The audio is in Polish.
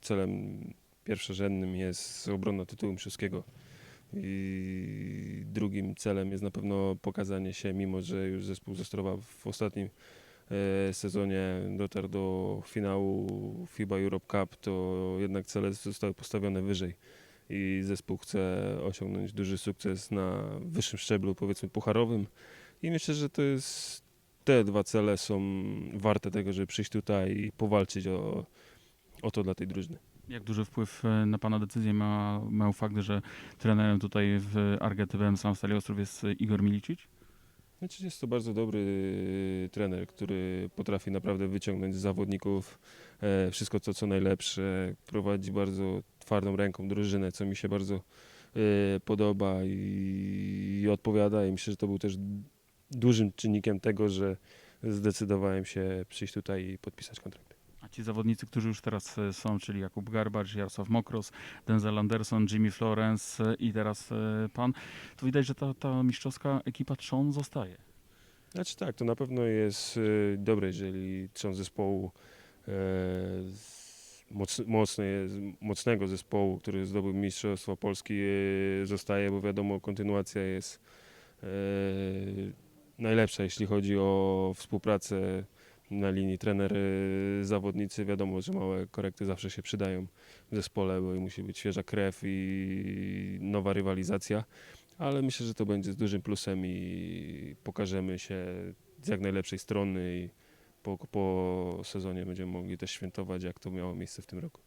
celem pierwszorzędnym jest obrona tytułu mistrzowskiego. I drugim celem jest na pewno pokazanie się, mimo że już zespół Zastrowa w ostatnim e, sezonie dotarł do finału FIBA Europe Cup, to jednak cele zostały postawione wyżej i zespół chce osiągnąć duży sukces na wyższym szczeblu, powiedzmy pucharowym i myślę, że to jest te dwa cele są warte tego, żeby przyjść tutaj i powalczyć o, o to dla tej drużyny. Jak duży wpływ e, na Pana decyzję ma, miał fakt, że trenerem tutaj w Argetywem Sam Stali Ostrów jest e, Igor Milicic? Znaczy jest to bardzo dobry trener, który potrafi naprawdę wyciągnąć z zawodników e, wszystko co, co najlepsze. Prowadzi bardzo twardą ręką drużynę, co mi się bardzo e, podoba i, i odpowiada. I myślę, że to był też dużym czynnikiem tego, że zdecydowałem się przyjść tutaj i podpisać kontrakt. Ci zawodnicy, którzy już teraz e, są, czyli Jakub Garbacz, Jarosław Mokros, Denzel Anderson, Jimmy Florence e, i teraz e, Pan, to widać, że ta, ta mistrzowska ekipa trzon zostaje. Znaczy tak, to na pewno jest dobre, jeżeli trzon zespołu e, moc, mocny, mocnego zespołu, który zdobył Mistrzostwo Polski e, zostaje, bo wiadomo kontynuacja jest e, najlepsza, jeśli chodzi o współpracę na linii trener-zawodnicy. Wiadomo, że małe korekty zawsze się przydają w zespole, bo musi być świeża krew i nowa rywalizacja ale myślę, że to będzie z dużym plusem i pokażemy się z jak najlepszej strony i po, po sezonie będziemy mogli też świętować, jak to miało miejsce w tym roku.